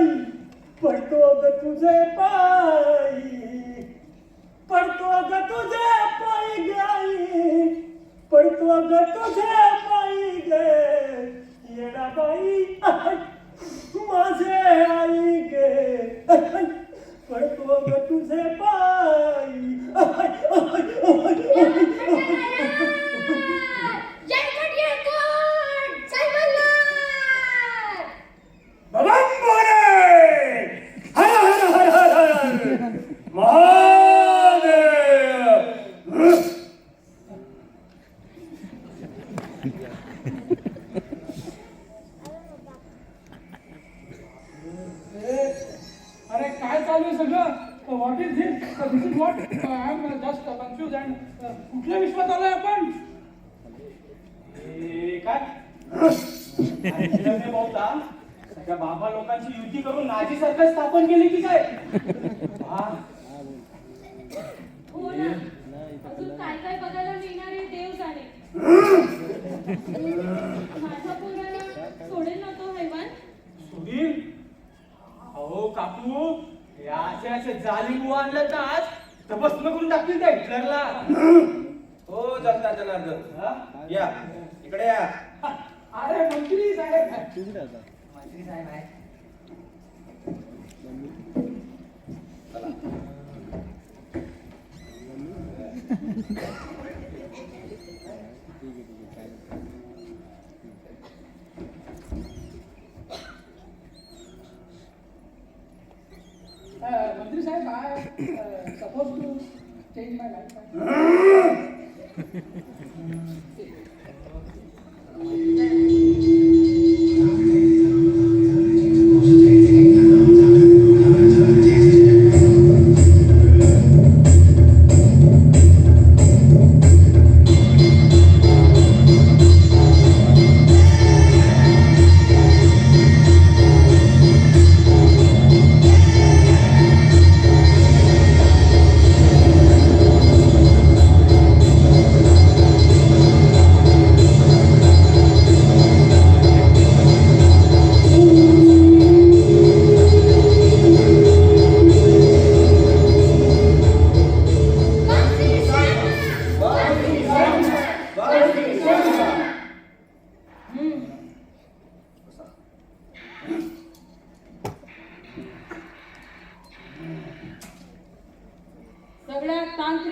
बाई पडतो ग तुझे पायी पडतो ग तुझे पायी गाई पडतो ग तुझे पायी गे. येडा बाई माझे आई गे. पडतो ग तुझे पायी आहे सगळं what is this this is what I am just confuse and कुठल्या विश्वात आलोय आपण? काय? बहुता सगळ्या बाबा लोकांची युती करून नाझी सरकार स्थापन केली की काय? हो. ना अजून काय काय बघायला मिळणार आहे देव जाणे माझ्या पोराला सोडेल ना तो हैवान? सुधीर अहो काकू या असे असे जालिम आणलं ना आज तर भस्म करून टाकतील त्या हिटलरला. हो जनता जनार्दन हा? या. इकडे या. अरे मंत्री साहेब. मंत्री साहेब आहे Uh, मंत्री साहेब I suppose to change my life सगळ्या तांत्रिक